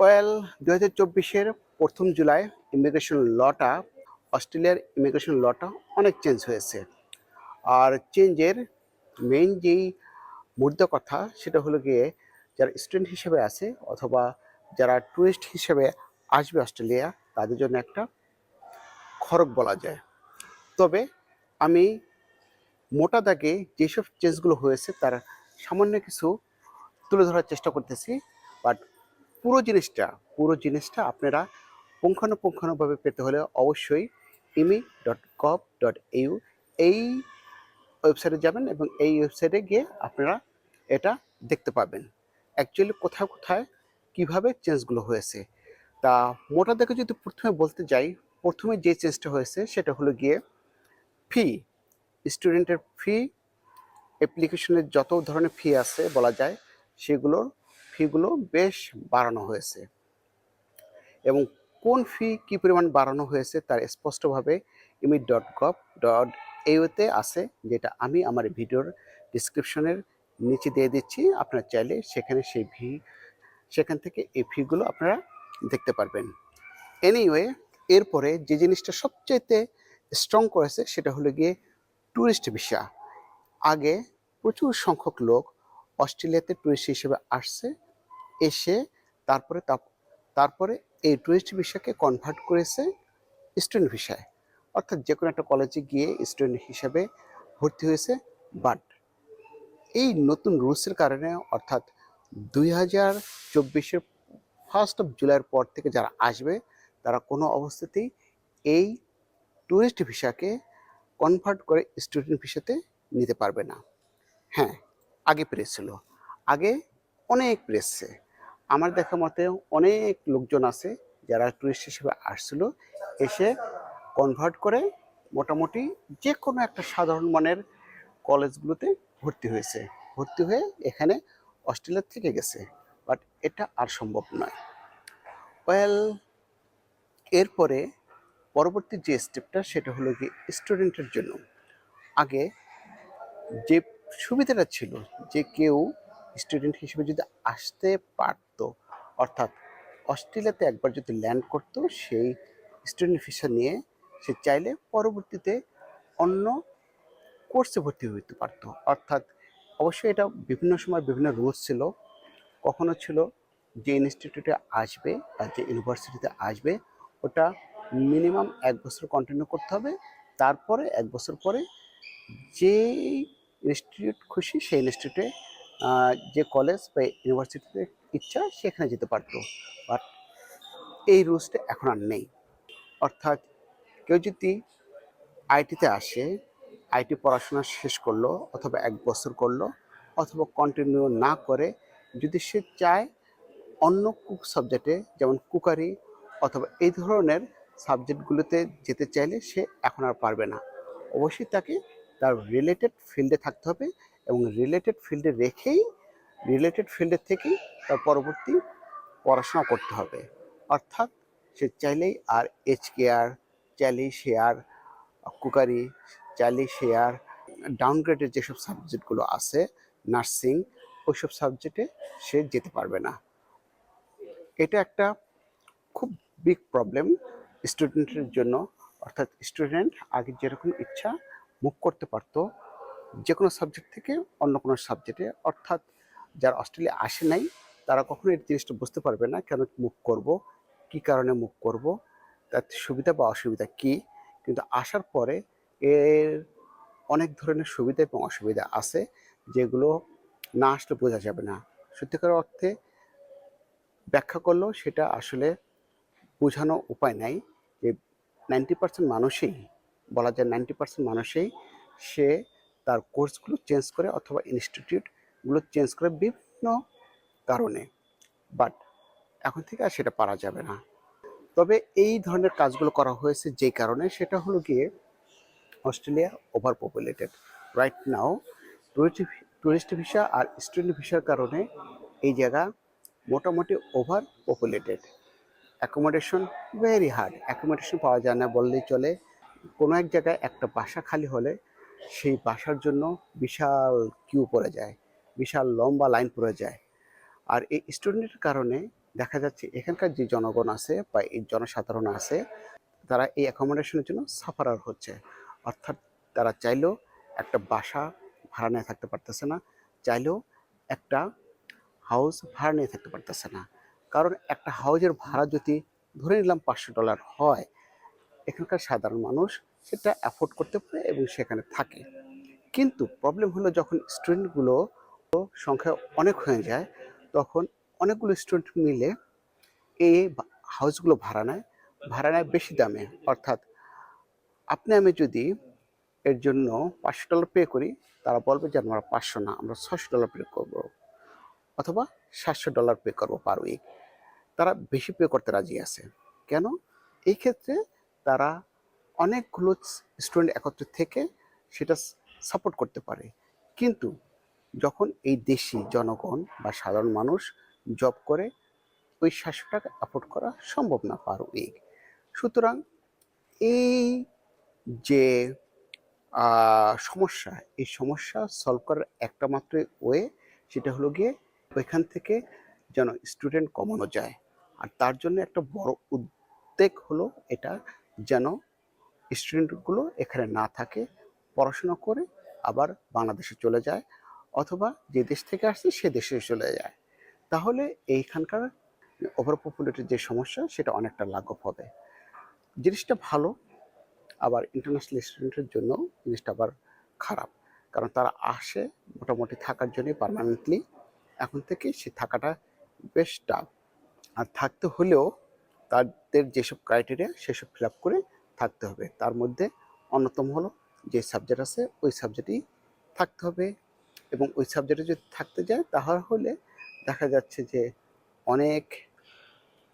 Well দু হাজার চব্বিশের প্রথম জুলাই ইমিগ্রেশন লটা, অস্ট্রেলিয়ার ইমিগ্রেশন লটা অনেক চেঞ্জ হয়েছে। আর চেঞ্জের মেইন যেই মুদ্রা কথা সেটা হলো গিয়ে যারা স্টুডেন্ট হিসেবে আছে অথবা যারা টুরিস্ট হিসেবে আসবে অস্ট্রেলিয়া, তাদের জন্য একটা খরক বলা যায়। তবে আমি মোটা দাগে যেসব চেঞ্জগুলো হয়েছে তার সামান্য কিছু তুলে ধরার চেষ্টা করতেছি বাট পুরো জিনিসটা পুরো জিনিসটা আপনারা পুঙ্খানুপুঙ্খানুভাবে পেতে হলে অবশ্যই immi dot gov dot U এই ওয়েবসাইটে যাবেন এবং এই ওয়েবসাইটে গিয়ে আপনারা এটা দেখতে পাবেন। অ্যাকচুয়ালি কোথায় কোথায় কীভাবে চেঞ্জগুলো হয়েছে। তা মোটা দেখে যদি প্রথমে বলতে যাই, প্রথমে যে চেঞ্জটা হয়েছে সেটা হলো গিয়ে ফি স্টুডেন্টের ফি অ্যাপ্লিকেশনের যত ধরনের ফি আছে বলা যায়, সেগুলোর ফিগুলো বেশ বাড়ানো হয়েছে। এবং কোন ফি কী পরিমাণ বাড়ানো হয়েছে তার স্পষ্টভাবে ইমি ডট গভ ডট এইতে আছে, যেটা আমি আমার ভিডিওর ডিসক্রিপশনের নিচে দিয়ে দিচ্ছি। আপনারা চাইলে সেখানে সেই ভি, সেখান থেকে এই ফিগুলো আপনারা দেখতে পারবেন। এনিওয়ে এরপরে যে জিনিসটা সবচাইতে স্ট্রং করেছে সেটা হলো গিয়ে ট্যুরিস্ট ভিসা আগে প্রচুর সংখ্যক লোক অস্ট্রেলিয়াতে ট্যুরিস্ট হিসেবে আসছে। এসে তারপরে তারপরে এই টুরিস্ট ভিসাকে কনভার্ট করেছে স্টুডেন্ট ভিসায় অর্থাৎ যে কোনো একটা কলেজে গিয়ে স্টুডেন্ট হিসেবে ভর্তি হয়েছে বাট এই নতুন রুলসের কারণে অর্থাৎ দুই হাজার চব্বিশের ফার্স্ট অফ জুলাইয়ের পর থেকে যারা আসবে, তারা কোনো অবস্থাতেই এই ট্যুরিস্ট ভিসাকে কনভার্ট করে স্টুডেন্ট ভিসাতে নিতে পারবে না। হ্যাঁ আগে পেরেছিল আগে অনেক পেরেছে আমার দেখা মতে অনেক লোকজন আছে যারা টুরিস্ট হিসেবে আসছিল, এসে কনভার্ট করে মোটামুটি যে কোনো একটা সাধারণ মানের কলেজগুলোতে ভর্তি হয়েছে। ভর্তি হয়ে এখানে অস্ট্রেলিয়া থেকে গেছে। বাট এটা আর সম্ভব নয়। ওয়েল এরপরে পরবর্তী যে স্টেপটা সেটা হলো কি স্টুডেন্টের জন্য। আগে যে সুবিধাটা ছিল যে কেউ স্টুডেন্ট হিসেবে যদি আসতে পারতো, অর্থাৎ অস্ট্রেলিয়াতে একবার যদি ল্যান্ড করতো, সেই স্টুডেন্ট ভিসা নিয়ে সে চাইলে পরবর্তীতে অন্য কোর্সে ভর্তি হইতে পারতো। অর্থাৎ অবশ্যই এটা বিভিন্ন সময় বিভিন্ন রুলস ছিল। কখনো ছিল যে ইনস্টিটিউটে আসবে বা যে ইউনিভার্সিটিতে আসবে, ওটা মিনিমাম এক বছর কন্টিনিউ করতে হবে। তারপরে এক বছর পরে যে ইনস্টিটিউট খুশি, সেই ইনস্টিটিউটে যে কলেজ বা ইউনিভার্সিটিতে ইচ্ছা সেখানে যেতে পারতো। বাট এই রুলসটা এখন আর নেই। অর্থাৎ কেউ যদি আইটিতে আসে আইটি পড়াশোনা শেষ করল অথবা এক বছর করল অথবা কন্টিনিউ না করে, যদি সে চায় অন্য কুক সাবজেক্টে যেমন কুকারি অথবা এই ধরনের সাবজেক্টগুলোতে যেতে চাইলে সে এখন আর পারবে না। অবশ্যই তাকে তার রিলেটেড ফিল্ডে থাকতে হবে। এবং রিলেটেড ফিল্ডে রেখেই রিলেটেড ফিল্ডের থেকেই তার পরবর্তী পড়াশোনা করতে হবে। অর্থাৎ সে চাইলেই আর এইচ কেয়ার চাইলেই সে আর কুকারি, চাইলেই সে আর ডাউনগ্রেডের যেসব সাবজেক্টগুলো আছে নার্সিং ওইসব সাবজেক্টে সে যেতে পারবে না। এটা একটা খুব বিগ প্রবলেম স্টুডেন্টের জন্য। অর্থাৎ স্টুডেন্ট আগে যেরকম ইচ্ছা মুভ করতে পারতো যে কোনো সাবজেক্ট থেকে অন্য কোনো সাবজেক্টে অর্থাৎ যারা অস্ট্রেলিয়া আসে নাই, তারা কখনো এই জিনিসটা বুঝতে পারবে না, কেন মুভ করব, কি কারণে মুভ করব, তার সুবিধা বা অসুবিধা কি? কিন্তু আসার পরে এর অনেক ধরনের সুবিধা এবং অসুবিধা আছে, যেগুলো না আসলে বোঝা যাবে না। সত্যিকার অর্থে ব্যাখ্যা করলেও সেটা আসলে বোঝানো উপায় নাই, যে নাইনটি পার্সেন্ট মানুষই, বলা যায় নাইনটি পার্সেন্ট মানুষই সে তার কোর্সগুলো চেঞ্জ করে অথবা ইনস্টিটিউটগুলো চেঞ্জ করে বিভিন্ন কারণে। বাট এখন থেকে আর সেটা পারা যাবে না। তবে এই ধরনের কাজগুলো করা হয়েছে যেই কারণে সেটা হলো গিয়ে Australia over populated right now tourist tourist visa আর স্টুডেন্ট ভিসার কারণে এই জায়গা মোটামুটি over populated accommodation very hard accommodation পাওয়া যায় না বললেই চলে। কোনো এক জায়গায় একটা বাসা খালি হলে সেই বাসার জন্য বিশাল কিউ পড়ে যায়, বিশাল লম্বা লাইন পড়ে যায়। আর এই স্টুডেন্টের কারণে দেখা যাচ্ছে এখানকার যে জনগণ আছে বা এই জনসাধারণ আছে, তারা এই অ্যাকোমোডেশনের জন্য সাফারার হচ্ছে। অর্থাৎ তারা চাইলেও একটা বাসা ভাড়া নিয়ে থাকতে পারতেছে না, চাইলেও একটা হাউস ভাড়া নিয়ে থাকতে পারতেছে না। কারণ একটা হাউজের ভাড়া যদি ধরে নিলাম পাঁচশো ডলার হয়, এখানকার সাধারণ মানুষ সেটা অ্যাফোর্ড করতে পারে এবং সেখানে থাকে। কিন্তু প্রবলেম হলো যখন স্টুডেন্টগুলো সংখ্যা অনেক হয়ে যায়, তখন অনেকগুলো স্টুডেন্ট মিলে এই হাউসগুলো ভাড়া নেয়। ভাড়া নেয় বেশি দামে। অর্থাৎ আপনি আমি যদি এর জন্য পাঁচশো ডলার পে করি, তারা বলবে যে আমরা পাঁচশো না, আমরা ছশো ডলার পে করব। অথবা সাতশো ডলার পে করব পার উইক তারা বেশি পে করতে রাজি আছে। কেন? এই ক্ষেত্রে তারা অনেকগুলো স্টুডেন্ট একত্রে থেকে সেটা সাপোর্ট করতে পারে। কিন্তু যখন এই দেশি জনগণ বা সাধারণ মানুষ জব করে, ওই সাতশো টাকা অ্যাফোর্ড করা সম্ভব না পার উইক সুতরাং এই যে সমস্যা, এই সমস্যা সলভ করার একটা মাত্র ওয়ে সেটা হলো গিয়ে ওইখান থেকে যেন স্টুডেন্ট কমানো যায়। আর তার জন্য একটা বড় উদ্বেগ হলো এটা যেন স্টুডেন্টগুলো এখানে না থাকে, পড়াশোনা করে আবার বাংলাদেশে চলে যায় অথবা যে দেশ থেকে আসছে সে দেশে চলে যায়। তাহলে এইখানকার ওভার পপুলেটের যে সমস্যা, সেটা অনেকটা লাঘব হবে। জিনিসটা ভালো, আবার ইন্টারন্যাশনাল স্টুডেন্টের জন্য জিনিসটা আবার খারাপ। কারণ তারা আসে মোটামুটি থাকার জন্য পার্মানেন্টলি এখন থেকে সে থাকাটা বেশ টাফ আর থাকতে হলেও তাদের যেসব ক্রাইটেরিয়া সেসব ফিল আপ করে থাকতে হবে। তার মধ্যে অন্যতম হলো যে সাবজেক্ট আছে, ওই সাবজেক্টেই থাকতে হবে। এবং ওই সাবজেক্টে যদি থাকতে যায়, তাহলে দেখা যাচ্ছে যে অনেক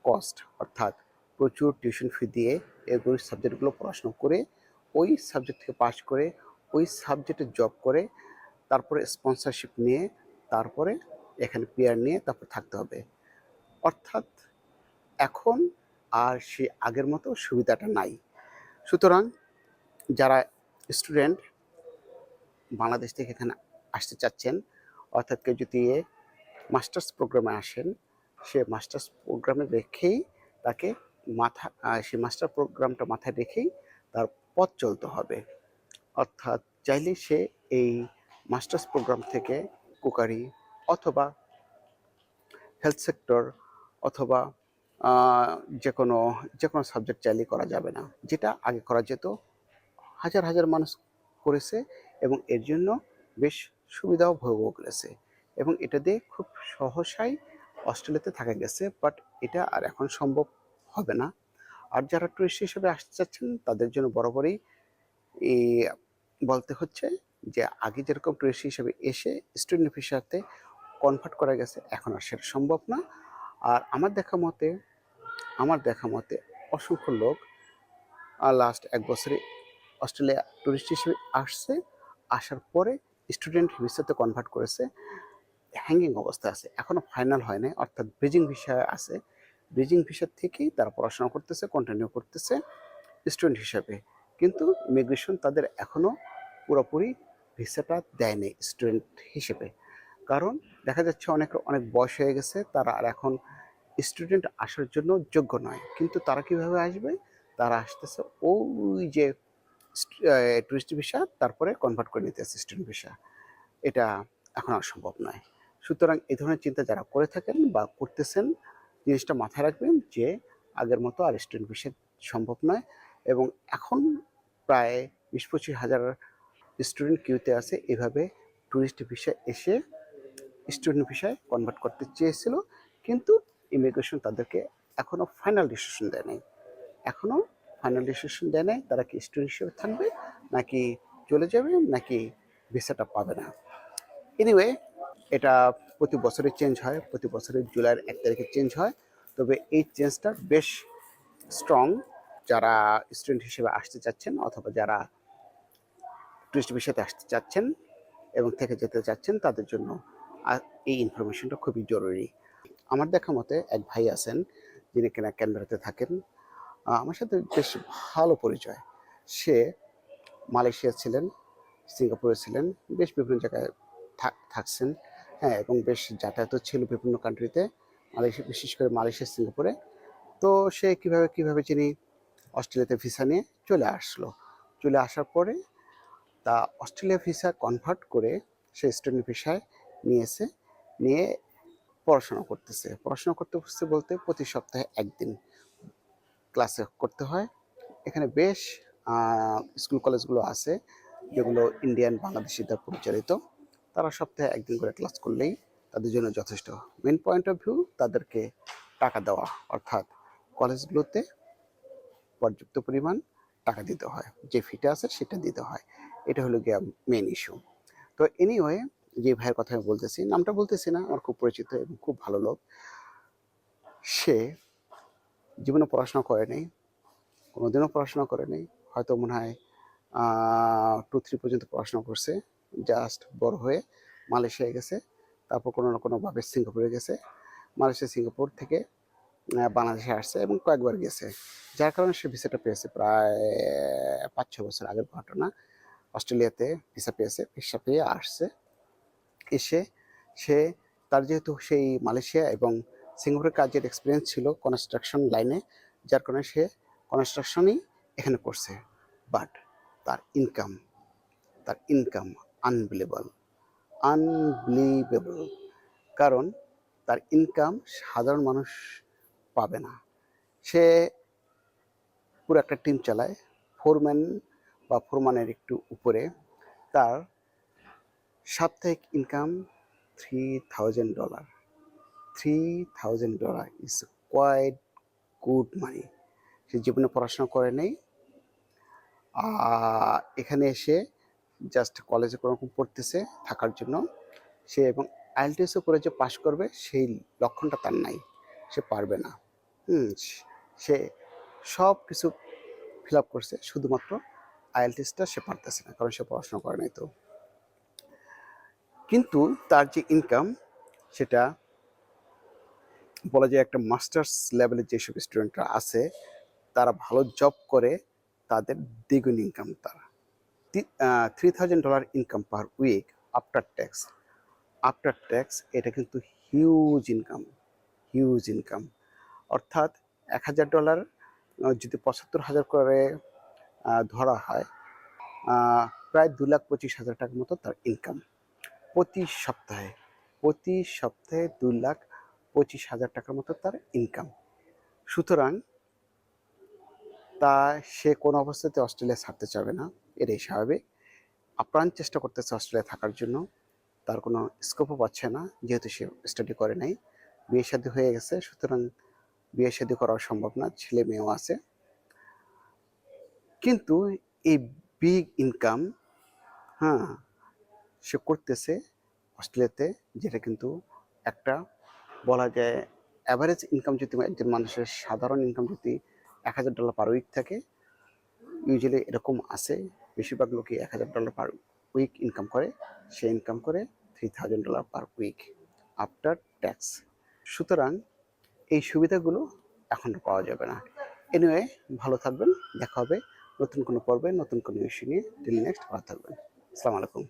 কস্ট অর্থাৎ প্রচুর টিউশন ফি দিয়ে এগুলো সাবজেক্টগুলো পড়াশোনা করে ওই সাবজেক্ট থেকে পাশ করে ওই সাবজেক্টে জব করে, তারপরে স্পন্সরশিপ নিয়ে, তারপরে এখানে পিয়ার নিয়ে তারপর থাকতে হবে। অর্থাৎ এখন আর সে আগের মতো সুবিধাটা নাই। সুতরাং যারা স্টুডেন্ট বাংলাদেশ থেকে এখানে আসতে চাচ্ছেন, অর্থাৎ কেউ যদি মাস্টার্স প্রোগ্রামে আসেন, সে মাস্টার্স প্রোগ্রামে রেখেই তাকে মাথা সেই মাস্টার প্রোগ্রামটা মাথায় রেখেই তার পথ চলতে হবে। অর্থাৎ চাইলে সে এই মাস্টার্স প্রোগ্রাম থেকে কুকারি অথবা হেলথ সেক্টর অথবা যে কোনো যে কোনো সাবজেক্ট চাইলে করা যাবে না। যেটা আগে করা যেত, হাজার হাজার মানুষ করেছে এবং এর জন্য বেশ সুবিধাও ভোগ করেছে। এবং এটা দিয়ে খুব সহসাই অস্ট্রেলিয়াতে থাকা গেছে বাট এটা আর এখন সম্ভব হবে না। আর যারা টুরিস্ট হিসেবে আসতে চাচ্ছেন, তাদের জন্য বরাবরই বলতে হচ্ছে যে, আগে যেরকম টুরিস্ট হিসেবে এসে স্টুডেন্ট ভিসাতে কনভার্ট করা গেছে, এখন আর সেটা সম্ভব না। আর আমার দেখা মতে, আমার দেখা মতে অসংখ্য লোক লাস্ট এক বছরে অস্ট্রেলিয়া টুরিস্ট হিসেবে আসছে। আসার পরে স্টুডেন্ট ভিসাতে কনভার্ট করেছে। হ্যাঙ্গিং অবস্থা আছে। এখনও ফাইনাল হয় নাই। অর্থাৎ ব্রিজিং ভিসা আছে। ব্রিজিং ভিসা থেকেই তারা পড়াশোনা করতেছে কন্টিনিউ করতেছে স্টুডেন্ট হিসাবে। কিন্তু ইমিগ্রেশন তাদের এখনও পুরোপুরি ভিসাটা দেয়নি স্টুডেন্ট হিসেবে। কারণ দেখা যাচ্ছে অনেক অনেক বয়স হয়ে গেছে। তারা আর এখন স্টুডেন্ট আসার জন্য যোগ্য নয়। কিন্তু তারা কীভাবে আসবে? তারা আসতেছে ওই যে টুরিস্ট ভিসা তারপরে কনভার্ট করে নিতেছে স্টুডেন্ট ভিসা এটা এখন আর সম্ভব নয়। সুতরাং এই ধরনের চিন্তা যারা করে থাকেন বা করতেছেন, জিনিসটা মাথায় রাখবেন যে আগের মতো আর স্টুডেন্ট ভিসা সম্ভব নয় এবং এখন প্রায় বিশ পঁচিশ হাজার স্টুডেন্ট কিউতে আছে এভাবে টুরিস্ট ভিসা এসে স্টুডেন্ট ভিসায় কনভার্ট করতে চেয়েছিল। কিন্তু ইমিগ্রেশন তাদেরকে এখনও ফাইনাল ডিসিশন দেয় নাই। এখনও ফাইনাল ডিসিশন দেয় নাই তারা কি স্টুডেন্ট হিসেবে থাকবে নাকি চলে যাবে নাকি ভিসাটা পাবে না। এনিওয়ে এটা প্রতি বছরে চেঞ্জ হয়, প্রতি বছরে জুলাইয়ের এক তারিখে চেঞ্জ হয়। তবে এই চেঞ্জটা বেশ স্ট্রং যারা স্টুডেন্ট হিসেবে আসতে চাচ্ছেন অথবা যারা টুরিস্ট বিষয়তে আসতে চাচ্ছেন এবং থেকে যেতে চাচ্ছেন তাদের জন্য এই ইনফরমেশনটা খুবই জরুরি। আমার দেখা মতে এক ভাই আছেন, যিনি কিনা ক্যানবেরাতে থাকেন। আমার সাথে বেশ ভালো পরিচয়। সে মালয়েশিয়া ছিলেন, সিঙ্গাপুরে ছিলেন, বেশ বিভিন্ন জায়গায় থাক- থাকছেন। হ্যাঁ এবং বেশ যাতায়াতও ছিল বিভিন্ন কান্ট্রিতে মালয়েশিয়া বিশেষ করে মালয়েশিয়া, সিঙ্গাপুরে। তো সে কীভাবে কীভাবে যিনি অস্ট্রেলিয়াতে ভিসা নিয়ে চলে আসলো? চলে আসার পরে তা অস্ট্রেলিয়া ভিসা কনভার্ট করে সে স্টুডেন্ট ভিসায় নিয়েছে। নিয়ে পড়াশোনা করতেছে। পড়াশোনা করতে বলতে প্রতি সপ্তাহে একদিন ক্লাসে করতে হয়। এখানে বেশ স্কুল কলেজগুলো আছে, যেগুলো ইন্ডিয়ান বাংলাদেশি দ্বারা পরিচালিত। তারা সপ্তাহে একদিন করে ক্লাস করলেই তাদের জন্য যথেষ্ট। মেন পয়েন্ট অফ ভিউ তাদেরকে টাকা দেওয়া। অর্থাৎ কলেজগুলোতে পর্যাপ্ত পরিমাণ টাকা দিতে হয়। যে ফিটা আছে সেটা দিতে হয়। এটা হলো গিয়া মেন ইস্যু তো এনিওয়ে যে ভাইয়ের কথা আমি বলতেছি, নামটা বলতেছি না, আমার খুব পরিচিত এবং খুব ভালো লোক। সে জীবনে পড়াশোনা করে নেই, কোনোদিনও পড়াশোনা করে নেই, হয়তো মনে হয় টু থ্রি পর্যন্ত পড়াশোনা করছে জাস্ট বড় হয়ে মালয়েশিয়ায় গেছে, তারপর কোনো না কোনোভাবে সিঙ্গাপুরে গেছে, মালয়েশিয়া, সিঙ্গাপুর থেকে বাংলাদেশে আসছে এবং কয়েকবার গেছে। যার কারণে সে ভিসাটা পেয়েছে প্রায় পাঁচ ছ বছর আগের ঘটনা। অস্ট্রেলিয়াতে ভিসা পেয়েছে ভিসা পেয়ে আসছে। এসে সে, তার যেহেতু সেই মালয়েশিয়া এবং সিঙ্গাপুরের কাজের এক্সপিরিয়েন্স ছিল কনস্ট্রাকশন লাইনে যার কারণে সে কনস্ট্রাকশনই এখানে করছে। বাট তার ইনকাম তার ইনকাম আনবিলেবল আনবিলিভেবল কারণ তার ইনকাম সাধারণ মানুষ পাবে না। সে পুরো একটা টিম চালায় ফোরম্যান বা ফোরম্যানের একটু উপরে। তার সাপ্তাহিক income three thousand dollar three thousand dollar is quite good money সে জীবনে পড়াশোনা করে নেই। এখানে এসে জাস্ট কলেজে কোনো রকম পড়তেছে থাকার জন্য। সে এবং আইএলটিএসও করে যে পাশ করবে, সেই লক্ষণটা তার নাই। সে পারবে না। হুম, সে সব কিছু ফিল আপ করছে। শুধুমাত্র আইএলটিএসটা সে পারতেছে না, কারণ সে পড়াশোনা করে নাই তো। কিন্তু তার যে ইনকাম সেটা বলা যায় একটা মাস্টার্স লেভেলের যেসব স্টুডেন্টরা আছে, তারা ভালো জব করে, তাদের দ্বিগুণ ইনকাম তারা। Three thousand dollar income per week after tax after tax এটা কিন্তু হিউজ ইনকাম হিউজ ইনকাম অর্থাৎ এক হাজার ডলার যদি পঁচাত্তর হাজার করে ধরা হয় প্রায় দু লাখ পঁচিশ হাজার টাকার মতো তার ইনকাম প্রতি সপ্তাহে প্রতি সপ্তাহে দু লাখ পঁচিশ হাজার টাকার মতো তার ইনকাম সুতরাং তা সে কোনো অবস্থাতে অস্ট্রেলিয়া ছাড়তে চাবে না, এটাই স্বাভাবিক। আপ্রাণ চেষ্টা করতেছে অস্ট্রেলিয়া থাকার জন্য, তার কোনো স্কোপও পাচ্ছে না, যেহেতু সে স্টাডি করে নাই। বিয়ে শাদী হয়ে গেছে, সুতরাং বিয়ে শাদী করা সম্ভব না, ছেলে মেয়েও আছে। কিন্তু এই বিগ ইনকাম হ্যাঁ সে করতেছে অস্ট্রেলিয়াতে, যেটা কিন্তু একটা বলা যায় অ্যাভারেজ ইনকাম যদি একজন মানুষের সাধারণ ইনকাম যদি এক হাজার ডলার পার উইক থাকে ইউজুয়ালি এরকম আছে। বেশিরভাগ লোকই এক হাজার ডলার পার উইক ইনকাম করে, সে ইনকাম করে three thousand dollar per week after tax সুতরাং এই সুবিধাগুলো এখন পাওয়া যাবে না। এনিওয়ে ভালো থাকবেন, দেখা হবে নতুন কোনো পর্বে, নতুন কোনো ইস্যু নিয়ে। টিল নেক্সট ভালো থাকবেন। আসসালামু আলাইকুম।